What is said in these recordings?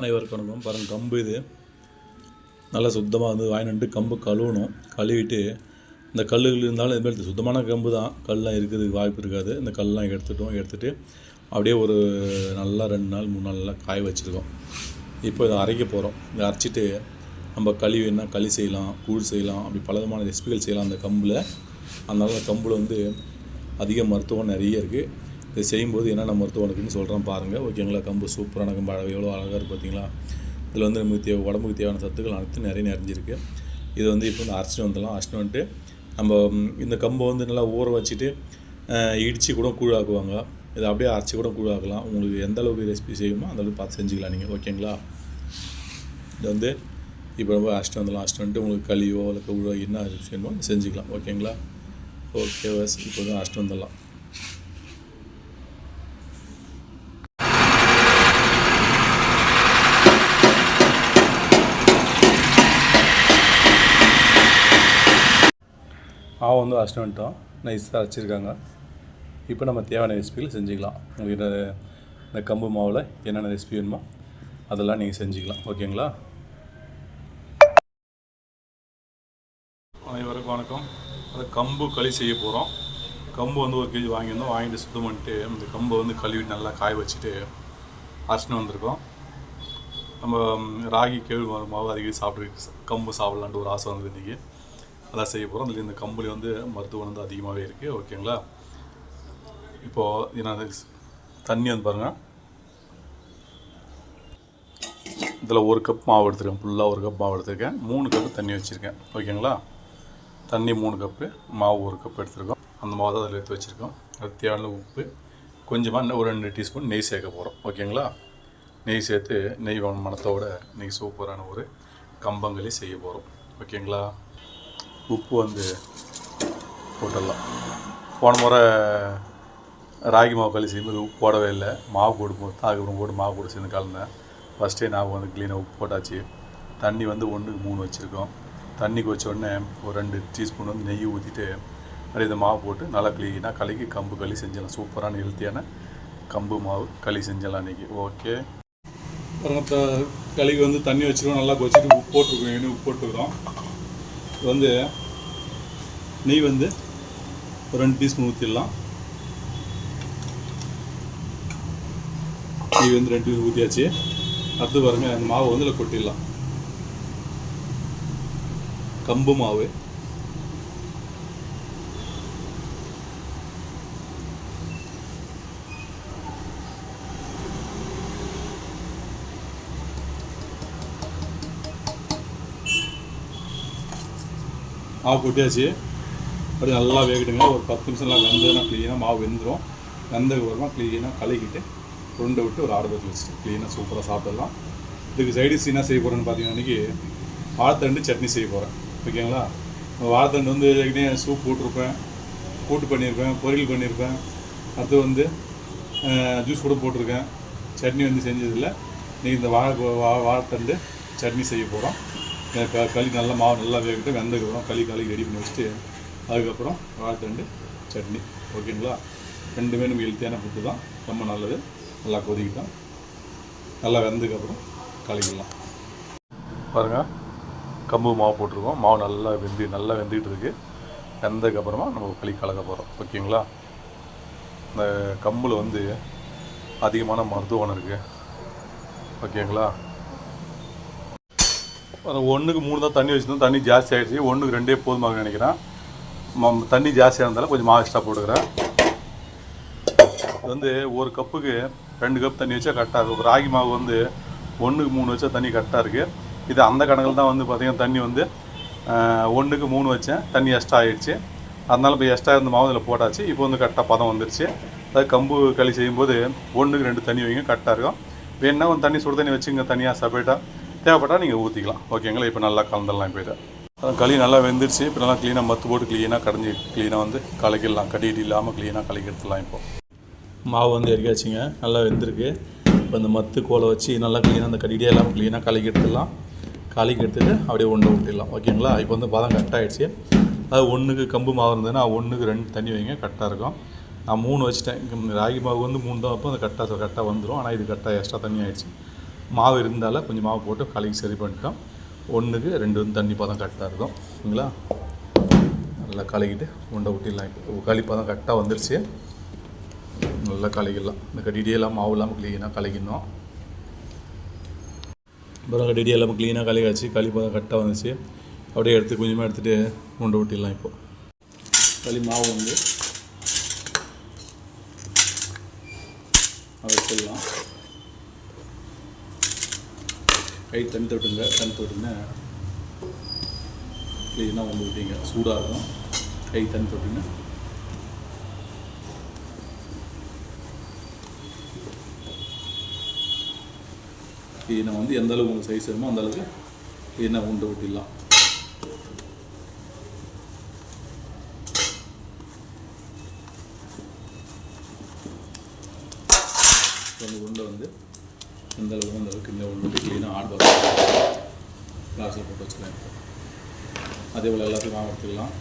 அனைவருக்கும் வணக்கம் பாருங்கள் கம்பு இது. நல்லா சுத்தமாக வந்து வாங்கிட்டு கம்பு கழுவணும். கழுவிட்டு இந்த கல்லுகள் இருந்தாலும் இதுமாரி சுத்தமான கம்பு தான் கல்லாம் இருக்கிறதுக்கு வாய்ப்பு இருக்காது. இந்த கல்லாம் எடுத்துட்டோம் எடுத்துகிட்டு அப்படியே ஒரு நல்லா ரெண்டு நாள் மூணு நாள்லாம் காய வச்சுருக்கோம். இப்போ இதை அரைக்க போகிறோம் இதை அரைச்சிட்டு நம்ம களி வேணா களி செய்யலாம் கூழ் செய்யலாம் அப்படி பல விதமான ரெசிபிகள் செய்யலாம் அந்த கம்பில். அதனால அந்த கம்பில் வந்து அதிக மருத்துவம் நிறைய இருக்குது இதை செய்யும்போது என்னென்ன மருத்துவம் இருக்குன்னு சொல்கிறேன் பாருங்கள் ஓகேங்களா? கம்பு சூப்பரான கம்பு அழகு எவ்வளோ அழகாக இருக்குது பார்த்தீங்களா இதில் வந்து நமக்கு தேவை உடம்புக்கு தேவையான சத்துக்கள் அனைத்தும் நிறைய நிறைஞ்சிருக்கு. இது வந்து இப்போ வந்து அரைச்சிட்டு வந்துடலாம். அரைச்சிட்டு வந்துட்டு நம்ம இந்த கம்பை வந்து நல்லா ஊற வச்சுட்டு இடித்து கூட கூழாக்குவாங்க. இதை அப்படியே அரைச்சி கூட கூழாக்கலாம். உங்களுக்கு எந்த அளவுக்கு ரெசிபி செய்யுமோ அந்த அளவுக்கு பார்த்து செஞ்சுக்கலாம் நீங்கள் ஓகேங்களா? இது வந்து இப்போ ரொம்ப அரைச்சிட்டு வந்துடலாம். அரைச்சிட்டு வந்துட்டு உங்களுக்கு களியோ இல்லை கூழோ என்ன செய்யணுமோ செஞ்சுக்கலாம். ஓகேங்களா? ஓகே வஸ் இப்போ வந்து அரைச்சிட்டு வந்துடலாம். மாவு வந்து அரைச்சிட்டு வந்துட்டோம் நைஸாக அரைச்சிருக்காங்க. இப்போ நம்ம தேவையான ரெசிபிகள் செஞ்சுக்கலாம். உங்களுக்கு இந்த கம்பு மாவில் என்னென்ன ரெசிபி வேணுமோ அதெல்லாம் நீங்கள் செஞ்சுக்கலாம். ஓகேங்களா? அனைவருக்கும் வணக்கம். அது கம்பு களி செய்ய போகிறோம் கம்பு வந்து ஒரு கேஜி வாங்கியிருந்தோம். வாங்கிட்டு சுத்தம் பண்ணிட்டு இந்த கம்பை வந்து கழுவிட்டு நல்லா காய வச்சுட்டு அரைச்சின்னு வந்திருக்கோம். நம்ம ராகி கேழ்வரகு மாவு அதிகம் சாப்பிட்டு கம்பு சாப்பிட்லான்ட்டு ஒரு ஆசை வந்தது இன்றைக்கி அதான் செய்ய போகிறோம் அதில் இந்த கம்பளி வந்து மருத்துவம் வந்து அதிகமாகவே இருக்குது ஓகேங்களா இப்போது நான் தண்ணி வந்து பாருங்கள் இதில் ஒரு கப் மாவு எடுத்துருக்கேன். ஃபுல்லாக ஒரு கப் மாவு எடுத்திருக்கேன். மூணு கப்பு தண்ணி வச்சுருக்கேன். ஓகேங்களா தண்ணி மூணு கப்பு மாவு ஒரு கப் எடுத்துருக்கோம். அந்த மாவு தான் அதில் எடுத்து வச்சுருக்கோம். அது தேவையான உப்பு கொஞ்சமாக இன்னும் ஒரு ரெண்டு டீஸ்பூன் நெய் சேர்க்க போகிறோம் ஓகேங்களா நெய் சேர்த்து நெய் மணத்தோட நெய் சூப்பரான ஒரு கம்பங்களி செய்ய போகிறோம் ஓகேங்களா உப்பு வந்து போட்டுடலாம். போன முறை ராகி மாவு களி செய்யும்போது உப்பு போடவே இல்லை. மாவு போட்டு போட்டு அதுக்கப்புறம் போட்டு மாவு போட்டு சேர்ந்து கலந்தேன். ஃபஸ்ட்டே நான் வந்து க்ளீனாக உப்பு போட்டாச்சு. தண்ணி வந்து ஒன்றுக்கு மூணு வச்சுருக்கோம். தண்ணி கொதிச்ச உடனே ஒரு ரெண்டு டீஸ்பூன் வந்து நெய் ஊற்றிட்டு அப்படியே இந்த மாவு போட்டு நல்லா க்ளீனாக கலக்கி கம்பு களி செஞ்சிடலாம். சூப்பரான ஹெல்த்தியான கம்பு மாவு களி செஞ்சிடலாம் இன்றைக்கி ஓகே அப்புறம் களிக்கு வந்து தண்ணி வச்சுருக்கோம். நல்லா கொச்சிட்டு உப்பு போட்டுருக்கோம். எண்ணெய் உப்பு போட்டுக்கிறோம் வந்து நெய் வந்து ஒரு ரெண்டு பீஸ் ஊற்றிடலாம் நெய் வந்து ரெண்டு பீஸ் ஊற்றியாச்சு அடுத்து பாருங்கள் அந்த மாவு வந்து இதில் கொட்டிடலாம். கம்பு மாவு. மாவு கொட்டியாச்சு. அப்படி நல்லா வேகட்டுங்க. ஒரு பத்து நிமிஷம் நல்லா வெந்ததுன்னா க்ளீனாக மாவு வெந்துடும் வெந்ததுக்கு அப்புறமா க்ளீனாக கலக்கிட்டு உருண்டை விட்டு ஒரு ஆடுபத்தில் வச்சுட்டு க்ளீனாக சூப்பராக சாப்பிடலாம். இதுக்கு சைடிஸ் என்ன செய்ய போகிறேன்னு பார்த்தீங்கன்னா இன்றைக்கி வாழைத்தண்டு சட்னி செய்ய போகிறேன் ஓகேங்களா வாழைத்தண்டு வந்து ஏற்கனவே சூப் போட்டிருப்பேன். கூட்டு பண்ணியிருப்பேன் பொரியல் பண்ணியிருப்பேன். அடுத்து வந்து ஜூஸ் கூட போட்டிருக்கேன். சட்னி வந்து செஞ்சதில்லை. நீங்கள் இந்த வாழை வா- வாழைத்தண்டு சட்னி செய்ய போகிறோம் க களி நல்லா மாவு நல்லா வேகட்டும் வெந்ததுக்கப்புறம் களி களி ரெடி பண்ணி வச்சுட்டு அதுக்கப்புறம் வாழைத்தண்டு சட்னி. ஓகேங்களா? ரெண்டுமே நம்ம ஹெல்த்தியான ஃபுட்டு தான். ரொம்ப நல்லது. நல்லா கொதிக்கிட்டோம். நல்லா வெந்ததுக்கப்புறம் கலக்கிடலாம். பாருங்கள் கம்பு மாவு போட்டிருக்கோம். மாவு நல்லா வெந்து நல்லா வெந்துக்கிட்டு இருக்குது வெந்ததுக்கப்புறமா நம்ம களி கலக்க போகிறோம் ஓகேங்களா? இந்த கம்பில் வந்து அதிகமான மருத்துவ இருக்குது ஓகேங்களா? ஒன்றுக்கு மூணு தான் தண்ணி வச்சுருந்தோம். தண்ணி ஜாஸ்தி ஆகிடுச்சு ஒன்றுக்கு ரெண்டே போதுமாக நினைக்கிறேன். தண்ணி ஜாஸ்தியாக இருந்தாலும் கொஞ்சம் மாவு எக்ஸ்ட்ரா போட்டுக்கிறேன். இது வந்து ஒரு கப்புக்கு ரெண்டு கப் தண்ணி வச்சா கரெக்டாக இருக்கும். ராகி மாவு வந்து ஒன்றுக்கு மூணு வச்சா தண்ணி கரெக்டாக இருக்குது இது அந்த கணக்கில் தான் வந்து பார்த்திங்கன்னா தண்ணி வந்து ஒன்றுக்கு மூணு வச்சேன். தண்ணி எக்ஸ்ட்ரா ஆகிடுச்சு அதனால் இப்போ எக்ஸ்ட்ரா இருந்த மாவு இதில் போட்டாச்சு. இப்போ வந்து கரெக்டாக பதம் வந்துருச்சு. அதாவது கம்பு களி செய்யும்போது ஒன்றுக்கு ரெண்டு தண்ணி வைங்க கரெக்டாக இருக்கும். வேணுன்னா கொஞ்சம் தண்ணி சுடு தண்ணி வச்சுங்க தனியாக செப்பரேட்டாக தேவைப்பட்டால் நீங்கள் ஊற்றிக்கலாம் ஓகேங்களா இப்போ நல்லா கலந்துடலாம் இப்போ இதை. களி நல்லா வெந்துருச்சு. இப்போ நல்லா க்ளீனாக மத்து போட்டு க்ளீனாக கடைஞ்சி க்ளீனாக வந்து கலக்கிடலாம். கட்டிட்டு இல்லாமல் க்ளீனாக கலக்கி எடுத்துடலாம் இப்போ. மாவு வந்து எரிக்காச்சிங்க. நல்லா வெந்திருக்கு. இப்போ இந்த மத்து கோலை வச்சு நல்லா க்ளீனாக அந்த கடிடியே இல்லாமல் க்ளீனாக கலக்கி எடுத்துடலாம் கலக்கி எடுத்துகிட்டு அப்படியே ஒன்று விட்டுடலாம் ஓகேங்களா இப்போ வந்து பதம் கரெக்டாக ஆயிடுச்சு. அது ஒன்றுக்கு கம்பு மாவு இருந்ததுன்னா ஒன்றுக்கு ரெண்டு தண்ணி வைங்க. கரெக்டாக இருக்கும். நான் மூணு வச்சுட்டேன். ராகி மாவு வந்து மூணு தான் வைப்போம். அது கரெக்டாக கரெக்டாக வந்துடும் ஆனால் இது கரெக்டாக எக்ஸ்ட்ரா தண்ணி ஆகிடுச்சு மாவு இருந்தாலும் கொஞ்சம் மாவு போட்டு கலக்கி சரி பண்ணிட்டோம். ஒன்றுக்கு ரெண்டு வந்து தண்ணி பதம் கரெக்டாக இருக்கும். சரிங்களா? நல்லா கலக்கிட்டு உண்டை ஊட்டிடலாம் இப்போ களி பதம் கரெக்டாக வந்துருச்சு. நல்லா கலக்கிடலாம் இந்த கட்டிகிட்டே எல்லாம் மாவு இல்லாமல் க்ளீனாக கலக்கிடணும் அப்புறம் கட்டிகிட்டே எல்லாம் க்ளீனாக கலக்காச்சு களி பதம் கரெக்டாக வந்துச்சு. அப்படியே எடுத்து கொஞ்சமாக எடுத்துகிட்டு உண்டை ஊட்டிடலாம் இப்போது களி மாவு வந்து அதை சொல்லலாம் கை தண்ணி தொட்டுங்க தண்ணி தொட்டுங்க. க்ளீனாக வந்து விட்டீங்க. சூடாக இருக்கும் கை தண்ணி தொட்டுங்க. க்ளீனாக வந்து எந்த அளவுக்கு உங்களுக்கு சைஸ் வேணுமோ அந்த அளவுக்கு க்ளீனாக உண்டு விட்டிடலாம் அந்த உருண்டை வந்து எந்த அளவுக்கு அந்த அளவுக்கு இந்த உருண்டை க்ளீனாக ஆட் கிளாஸில் போட்டு வச்சுக்கலாம் இப்போ அதே போல் எல்லாத்தையும் மாவு எடுத்துக்கலாம்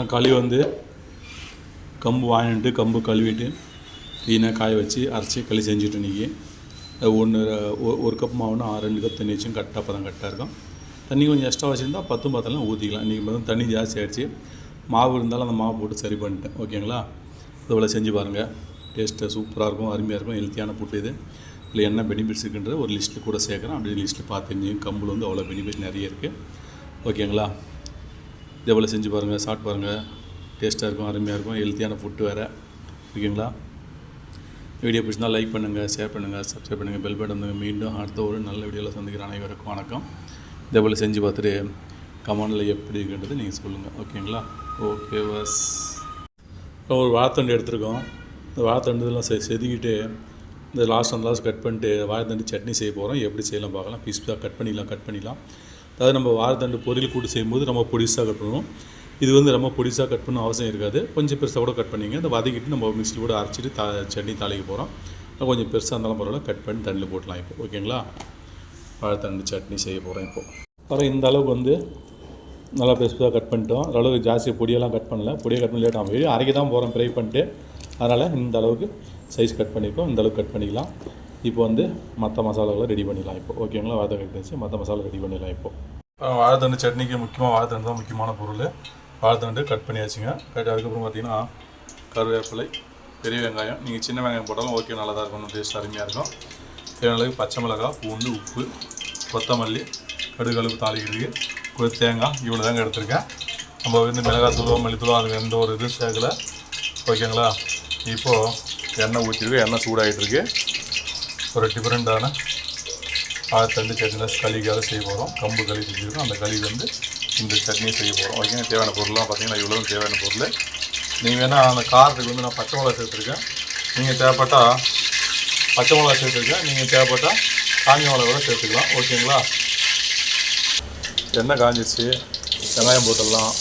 நான் களி வந்து கம்பு வாங்கிட்டு கம்பு கழுவிட்டு க்ளீனாக காய வச்சு அரைச்சி களி செஞ்சுட்டு இன்றைக்கி ஒன்று ஒரு கப் மாவுனா ரெண்டு கப் தண்ணி வச்சும் கரெக்டாக பதம் கரெக்டாக இருக்கும். தண்ணி கொஞ்சம் எக்ஸ்ட்ரா வச்சுருந்தா பத்தும் பத்தெல்லாம் ஊற்றிக்கலாம் இன்றைக்கி வந்து தண்ணி ஜாஸ்தி ஆகிடுச்சு மாவு இருந்தாலும் அந்த மாவு போட்டு சரி பண்ணிட்டேன். ஓகேங்களா? இதுபோல் செஞ்சு பாருங்கள் டேஸ்ட்டு சூப்பராக இருக்கும் அருமையாக இருக்கும் ஹெல்த்தியான ஃபுட் இது. இல்லை என்ன பெனிஃபிட்ஸ் இருக்குன்றது ஒரு லிஸ்ட்டில் கூட சேர்க்குறேன். அப்படி லிஸ்ட்டில் பார்த்து தெரிஞ்சுங்க கம்புல வந்து அவ்வளோ பெனிஃபிட் நிறைய இருக்குது ஓகேங்களா? இதே போல் செஞ்சு பாருங்கள் சாப்பிட்டு பாருங்கள் டேஸ்ட்டாக இருக்கும் அருமையாக இருக்கும் ஹெல்த்தியான ஃபுட்டு வேறு. ஓகேங்களா? வீடியோ பிடிச்சிருந்தால் லைக் பண்ணுங்கள் ஷேர் பண்ணுங்கள் சப்ஸ்கிரைப் பண்ணுங்கள் பெல் பட்டன் வந்து மீண்டும் அடுத்த ஒரு நல்ல வீடியோவில் சந்திக்கிற அனைவருக்கும் வணக்கம். இதே போல் செஞ்சு பார்த்துட்டு கமெண்டில் எப்படி இருக்குன்றது நீங்கள் சொல்லுங்கள் ஓகேங்களா? ஓகே பஸ் இப்போ ஒரு வாழைத்தண்டு எடுத்திருக்கோம். இந்த வாழைத்தண்டு இதெல்லாம் செ செதுக்கிட்டு இந்த லாஸ்ட் அந்த லாஸ்ட் கட் பண்ணிட்டு வாழைத்தண்டு சட்னி செய்ய போகிறோம் எப்படி செய்யலாம் பார்க்கலாம். பீஸ் பீஸாக கட் பண்ணிடலாம் கட் பண்ணிடலாம். அதாவது நம்ம வாரத்தண்டு பொரியல் கூட்டு செய்யும்போது நம்ம பொடிசாக கட் பண்ணுவோம் இது வந்து ரொம்ப பொடிசாக கட் பண்ண அவசியம் இருக்காது. கொஞ்சம் பெருசாக கூட கட் பண்ணிங்க. அதை வதக்கிட்டு நம்ம மிக்ஸியில் கூட அரைச்சிட்டு தா சட்னி தாளிக்க போகிறோம் கொஞ்சம் பெருசாக இருந்தாலும் பரவாயில்ல. கட் பண்ணி தண்ணியில் போட்டலாம் இப்போ. ஓகேங்களா? வாழைத்தண்டு சட்னி செய்ய போகிறோம் இப்போது அப்புறம் இந்த அளவுக்கு வந்து நல்லா பெருசாக கட் பண்ணிட்டோம். அளவுக்கு ஜாஸ்தி பொடியெல்லாம் கட் பண்ணல. பொடியை கட் பண்ணி லேட் ஆகும். அரைக்க தான் போகிறோம் ஃப்ரை பண்ணிட்டு. அதனால் இந்த அளவுக்கு சைஸ் கட் பண்ணியிருக்கோம் இந்த அளவுக்கு கட் பண்ணிக்கலாம். இப்போ வந்து மற்ற மசாலாவை ரெடி பண்ணிடலாம் இப்போ. ஓகேங்களா வாழைத்தண்டு கட்டி வச்சு மற்ற மசாலா ரெடி பண்ணிடலாம் இப்போ. வாழைத்தண்டு சட்னிக்கு முக்கியமாக வாழைத்தண்டு தான் முக்கியமான பொருள். வாழைத்தண்டு கட் பண்ணியாச்சுங்க. கட் அதுக்கப்புறம் பார்த்தீங்கன்னா கருவேப்பிலை பெரிய வெங்காயம். நீங்கள் சின்ன வெங்காயம் போட்டாலும் ஓகே நல்லா தான் இருக்கும் டேஸ்ட் அருமையாக இருக்கும். தேவையான பச்சை மிளகாய் பூண்டு உப்பு கொத்தமல்லி கடுகு தாளிக்கிறதுக்கு ஒரு தேங்காய் இவ்வளோ தாங்க எடுத்திருக்கேன். நம்ம வந்து மிளகாய் தூளோ மல்லித்தூளோ அது எந்த ஒரு இது சேர்க்கல. ஓகேங்களா இப்போது எண்ணெய் ஊற்றிருக்கு எண்ணெய் சூடாகிட்டு இருக்குது ஒரு டிஃப்ரெண்ட்டான சட்னியில் சட்னி களிக்காக செய்ய போகிறோம் கம்பு களி செஞ்சுருக்கோம். அந்த களி வந்து இந்த சட்னி செய்ய போகிறோம் ஓகேங்க தேவையான பொருள்லாம் பார்த்தீங்கன்னா இவ்வளோ தேவையான பொருள். நீங்கள் வேணால் அந்த காரத்துக்கு வந்து நான் பச்சை மிளகா சேர்த்துருக்கேன் நீங்கள் தேவைப்பட்டால் பச்சை மிளகா சேர்த்துருக்கேன் நீங்கள் தேவைப்பட்டால் காஞ்ச மிளகா கூட சேர்த்துக்கலாம். ஓகேங்களா? எண்ணெய் காஞ்சிச்சு வெங்காயம் போட்டுடலாம்.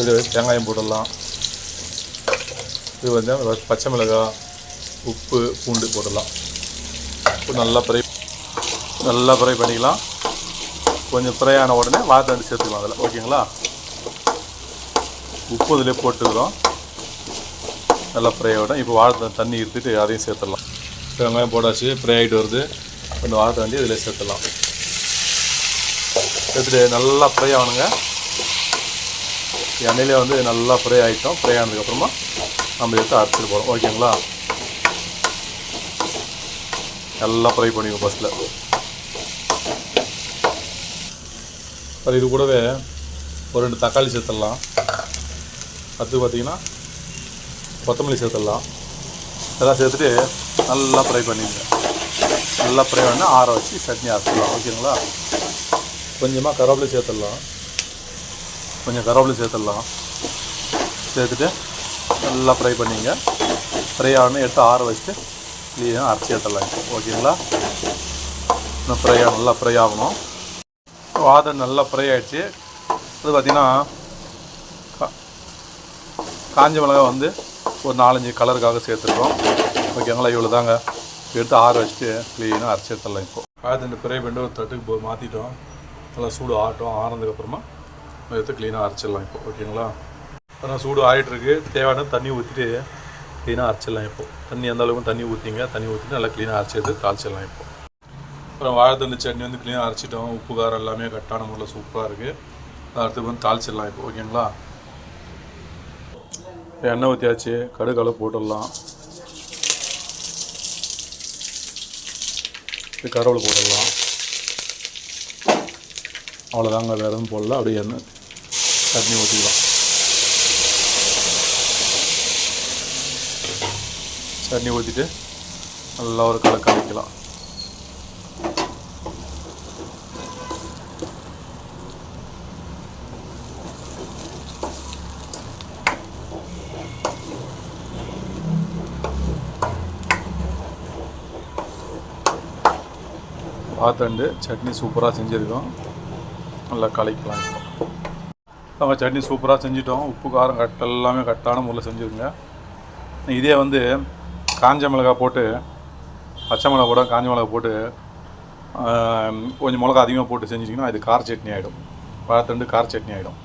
இது வெங்காயம் போட்டுடலாம். இது வந்து பச்சை மிளகாய். உப்பு பூண்டு போடலாம் நல்லா ஃப்ரை நல்லா ஃப்ரை பண்ணிக்கலாம். கொஞ்சம் ஃப்ரை ஆன உடனே வாழைத்தண்டு சேர்த்துக்கலாம் அதில். ஓகேங்களா? உப்பு இதிலே போட்டுக்கிறோம். நல்லா ஃப்ரை ஆகிடும் இப்போ வாழை தண்ணி எடுத்துட்டு அதையும் சேர்த்துடலாம். வெங்காயம் போடாச்சு ஃப்ரை ஆகிட்டு வருது. கொஞ்சம் வாழைத்தண்டி இதில் சேர்த்துடலாம். சேர்த்துட்டு நல்லா ஃப்ரை ஆகணுங்க. எண்ணெயிலே வந்து நல்லா ஃப்ரை ஆகிட்டோம் ஃப்ரை ஆனதுக்கப்புறமா நம்ம எடுத்து அரைச்சிட்டு போகிறோம் ஓகேங்களா? நல்லா ஃப்ரை பண்ணிக்கோ ஃபஸ்ட்டில் அப்புறம் இது கூடவே ஒரு ரெண்டு தக்காளி சேர்த்துடலாம். அடுத்து பார்த்தீங்கன்னா கொத்தமல்லி சேர்த்துடலாம். இதெல்லாம் சேர்த்துட்டு நல்லா ஃப்ரை பண்ணிடுங்க. நல்லா ஃப்ரை பண்ணி ஆற வச்சு சட்னி அரைச்சிடலாம். ஓகேங்களா? கொஞ்சமாக கருவேப்பிலை சேர்த்துடலாம். கொஞ்சம் கருவேப்பிலை சேர்த்துடலாம். சேர்த்துட்டு நல்லா ஃப்ரை பண்ணிங்க ஃப்ரை ஆகணும் எடுத்து ஆற வச்சுட்டு க்ளீனாக அரைச்சி எடுத்துடலாம். இப்போ ஓகேங்களா? இன்னும் ஃப்ரை ஆகும் நல்லா ஃப்ரை ஆகணும். வாதம் நல்லா ஃப்ரை ஆகிடுச்சு அது பார்த்திங்கன்னா கா- காஞ்ச மிளகா வந்து ஒரு நாலஞ்சு கலருக்காக சேர்த்துருக்கோம். ஓகேங்களா? இவ்வளோ தாங்க எடுத்து ஆற வச்சுட்டு க்ளீனாக அரைச்சி எடுத்துடலாம் இப்போ. ஆயிரத்தி ஃப்ரை பண்ணி ஒரு தட்டுக்கு போய் மாற்றிட்டோம் நல்லா சூடு ஆட்டும் ஆறினதுக்கப்புறமா எடுத்து க்ளீனாக அரைச்சிடலாம் இப்போ. ஓகேங்களா? அப்புறம் சூடு ஆகிட்டுருக்கு தேவையான தண்ணி ஊற்றிட்டு க்ளீனாக அரைச்சிடலாம் இப்போ. தண்ணி எந்த அளவுக்கு தண்ணி ஊற்றிங்க தண்ணி ஊற்றிட்டு நல்லா க்ளீனாக அரைச்சி எடுத்து தாளிச்சிடலாம் இப்போ. அப்புறம் வாழைத்தண்டு சட்னி வந்து க்ளீனாக அரைச்சிட்டோம். உப்பு காரம் எல்லாமே கரெக்டான முறையில் சூப்பராக இருக்குது அடுத்து வந்து தாளிச்சிடலாம் இப்போ ஓகேங்களா இப்போ எண்ணெய் ஊற்றியாச்சு கடுகளை போட்டுடலாம். இப்போ கருவேலை போட்டுடலாம். அவ்வளோதாங்க வேறு எதுவும் போடல. அப்படியே எண்ணெய் சட்னி ஊற்றிக்கலாம் தண்ணி ஊற்றிட்டு நல்லா ஒரு கலக்க வைக்கலாம் பார்த்தாண்டு சட்னி சூப்பராக செஞ்சுருக்கோம். நல்லா கலைக்கலாம் இப்போ. நம்ம சட்னி சூப்பராக செஞ்சிட்டோம். உப்பு காரம் கரெக்ட் எல்லாமே கரெக்டான முறையில் செஞ்சுருங்க. இதே வந்து காஞ்ச மிளகாய் போட்டு பச்சை மிளகா போட காஞ்ச மிளகா போட்டு கொஞ்சம் மிளகா அதிகமாக போட்டு செஞ்சிட்டிங்கன்னா இது கார சட்னி ஆகிடும் வாழைத்தண்டு கார சட்னி ஆகிடும்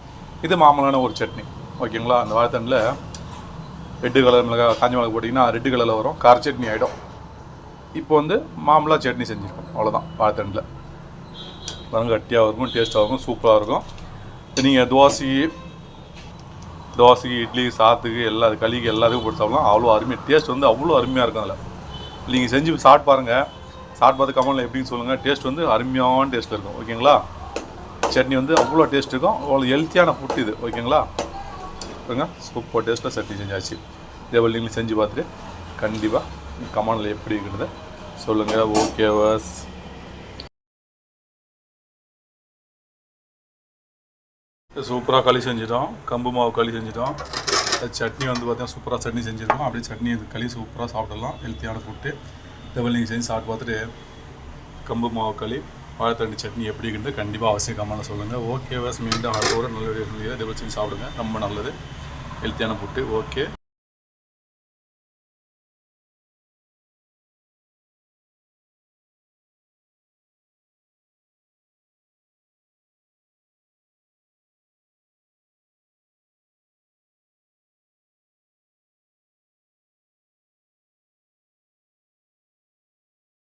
இது மாமூலான ஒரு சட்னி. ஓகேங்களா? அந்த வாழைத்தண்டில் ரெட்டு கலர் மிளகா காஞ்ச மிளகா போட்டிங்கன்னா ரெட்டு கலரில் வரும். கார சட்னி ஆகிடும் இப்போ வந்து மாமூலாக சட்னி செஞ்சுருக்கோம். அவ்வளோதான் வாழைத்தண்டில். பாருங்க கட்டியாக இருக்கும் டேஸ்ட்டாக இருக்கும் சூப்பராக இருக்கும். நீங்கள் தோசை தோசை இட்லி சாத்துக்கு எல்லா களிக்கு எல்லாத்துக்கும் போட்டு சாப்பிடலாம். அவ்வளோ அருமையாக டேஸ்ட் வந்து அவ்வளோ அருமையாக இருக்கும் அதில். நீங்கள் செஞ்சு சாப்பிட்டு பாருங்கள் சாப்பிட்டு பார்த்து கமெண்ட்டில் எப்படின்னு சொல்லுங்கள் டேஸ்ட் வந்து அருமையான டேஸ்ட்டில் இருக்கும். ஓகேங்களா? சட்னி வந்து அவ்வளோ டேஸ்ட் இருக்கும். அவ்வளோ ஹெல்த்தியான ஃபுட் இது. ஓகேங்களா? பாருங்க. சூப்பர் டேஸ்ட்டில் சட்னி செஞ்சாச்சு. இதேபோல் நீங்கள் நீங்களும் செஞ்சு பார்த்துட்டு கண்டிப்பாக கமெண்டில் எப்படி இருக்கிறத சொல்லுங்கள் ஓகே வாஸ் சூப்பராக களி செஞ்சிட்டோம். கம்பு மாவு களி செஞ்சிட்டோம். சட்னி வந்து பார்த்தீங்கன்னா சூப்பராக சட்னி செஞ்சுருக்கோம். அப்படியே சட்னி இது களி சூப்பராக சாப்பிடலாம். ஹெல்த்தியான ஃபுட்டு டபுள் நீங்கள் செஞ்சு சாப்பிட்டு பார்த்துட்டு கம்பு மாவு களி வாழைத்தண்டு சட்னி எப்படி இருக்குது கண்டிப்பாக அவசியம் கமெண்ட்டில் சொல்லுங்கள் ஓகே வேஸ் மீண்டும் அடுத்த ஒரு நல்ல டபுள் செஞ்சு சாப்பிடுங்க. ரொம்ப நல்லது. ஹெல்த்தியான ஃபுட்டு ஓகே